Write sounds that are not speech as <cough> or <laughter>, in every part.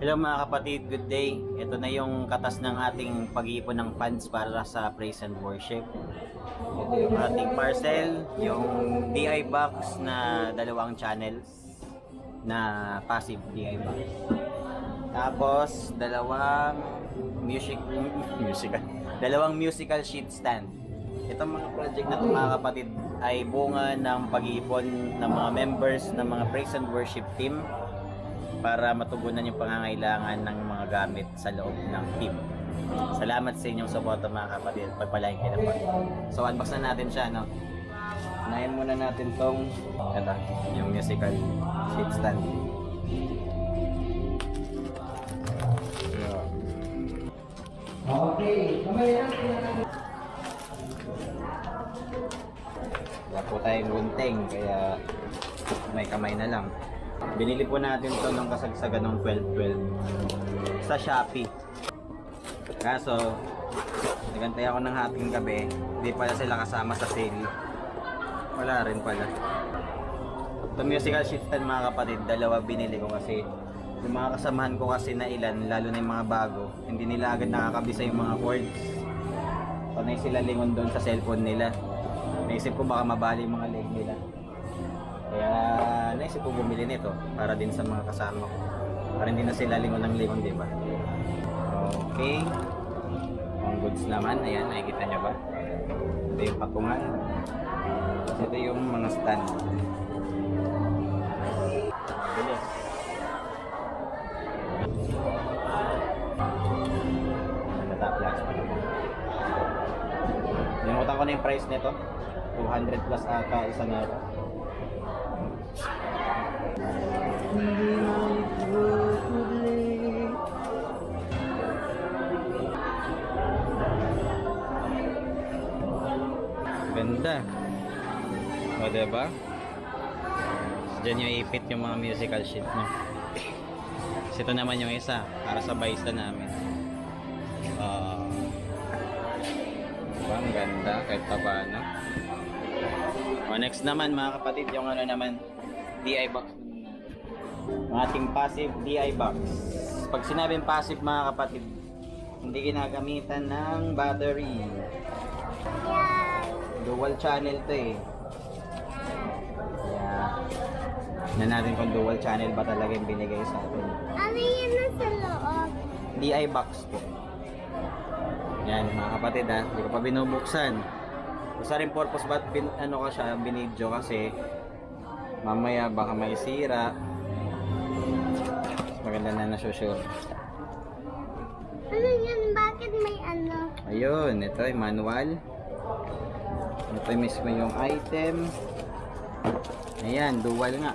Hello mga kapatid, good day. Ito na yung katas ng ating pag-iipon ng funds para sa praise and worship. Ito yung ating parcel, yung DI box na dalawang channels na passive DI box. Tapos, dalawang music, <laughs> musical, dalawang musical sheet stand. Itong mga project na ito mga kapatid ay bunga ng pag-iipon ng mga members ng mga praise and worship team para matugunan yung pangangailangan ng mga gamit sa loob ng team. Salamat sa inyong suporta mga kapatid. Pagpalain kayo ng Panginoon. So unbox na natin siya, no? Unahin muna natin tong ito, yung musical sheet stand. Okay, kamay lang. Wala po tayong gunting, kaya may kamay na lang. Binili po natin to nung kasagsagan ng 12-12 sa Shopee. Kaso, nagantay ako ng hating gabi, hindi pala sila kasama sa sale. Wala rin pala. Ito musical sheet stand mga kapatid, dalawa binili ko kasi yung mga kasamahan ko kasi na ilan, lalo na yung mga bago, hindi nila agad nakakabisa yung mga chords. Panay sila lingon doon sa cellphone nila. Naisip ko baka mabali yung mga leg nila. Ko bumili nito para din sa mga kasama ko. Para hindi na sila lingon ng lingon, di ba? Okay. Ang goods naman, ayan, nakikita nyo ba? Ito yung patungan. Ito yung mga stand. Bilis. Nagta plastic. Limutan ko na yung price nito. 200 plus ata isa na. Ganda. O, diba? Diyan yung ipit yung mga musical sheet niya. Ito naman yung isa, para sa baista namin. Ah. diba? Ang ganda, kahit pa paano. O, next naman mga kapatid, yung ano naman, DI. Ang ating passive DI box. Pag sinabing passive mga kapatid, hindi ginagamitan ng battery. Dual channel to eh. Na natin kung dual channel ba talaga yung binigay sa atin. Ano yun na sa loob? DI box po. Yan mga kapatid ha, hindi ko pa binubuksan. Basta rin purpose ba't bin, ano ka siya, binidyo kasi mamaya baka may sira. Maganda na nasusure. Ano yun? Bakit may ano? Ayun, ito yung manual. Ito yung mismo yung item. Ayan, dual nga.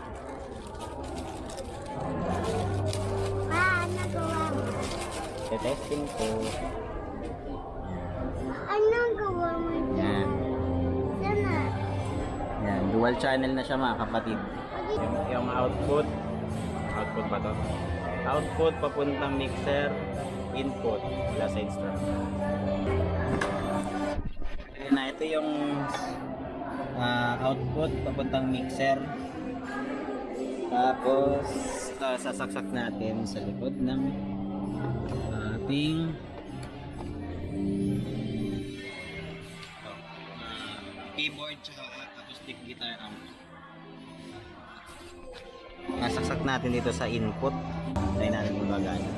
Pa, nagawa mo? Testing ko. Ano gawa mo dyan? Yan. Sana. Yan, dual channel na siya mga kapatid. Yung, yung output, output ba to? Output papuntang mixer, input wala sa instruction. Na, ito yung ah, output papuntang mixer. Tapos, ah, sasaksak natin sa likod ng ating Nasaksak natin dito sa input. Tayo natin kung gagana.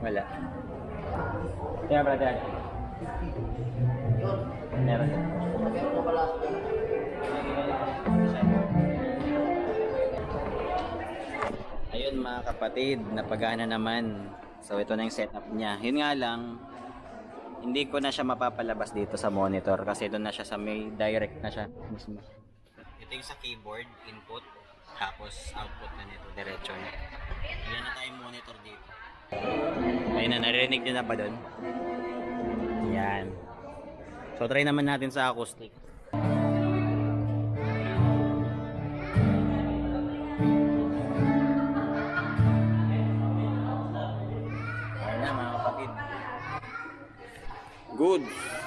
Wala. Kaya brother. Meron. Ayun mga kapatid, napagana naman. So ito na yung setup niya. Yun nga lang, hindi ko na siya mapapalabas dito sa monitor kasi doon na siya sa may direct na siya mismo. Ito yung sa keyboard, input, tapos output na nito, diretso na. Wala na tayong monitor dito. Ayun na, narinig niyo na ba doon? Yan. So try naman natin sa acoustic. Goods.